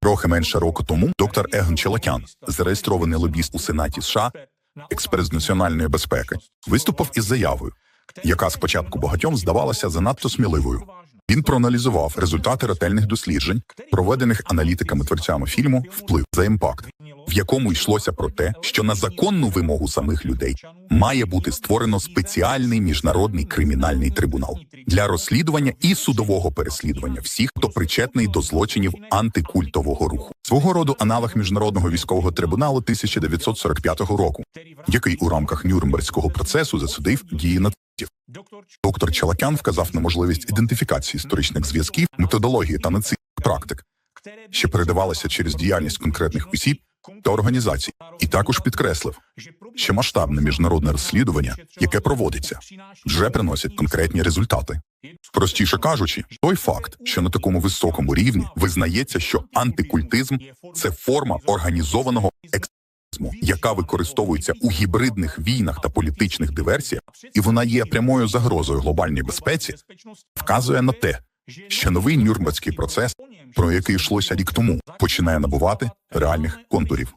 Трохи менше року тому доктор Егон Челакян, зареєстрований лобіст у Сенаті США, експерт з національної безпеки, виступив із заявою, яка спочатку багатьом здавалася занадто сміливою. Він проаналізував результати ретельних досліджень, проведених аналітиками творцями фільму Вплив за імпакт, в якому йшлося про те, що на законну вимогу самих людей має бути створено спеціальний міжнародний кримінальний трибунал для розслідування і судового переслідування всіх, хто причетний до злочинів антикультового руху, свого роду аналог міжнародного військового трибуналу 1945 року, який у рамках Нюрнберзького процесу засудив дії нацистів. Доктор Чалакян вказав на можливість ідентифікації історичних зв'язків, методології та нацистських практик, що передавалися через діяльність конкретних осіб та організацій, і також підкреслив, що масштабне міжнародне розслідування, яке проводиться, вже приносить конкретні результати. Простіше кажучи, той факт, що на такому високому рівні визнається, що антикультизм це форма організованого екстремізму, яка використовується у гібридних війнах та політичних диверсіях, і вона є прямою загрозою глобальній безпеці, вказує на те, що новий Нюрнберзький процес, про який йшлося рік тому, починає набувати реальних контурів.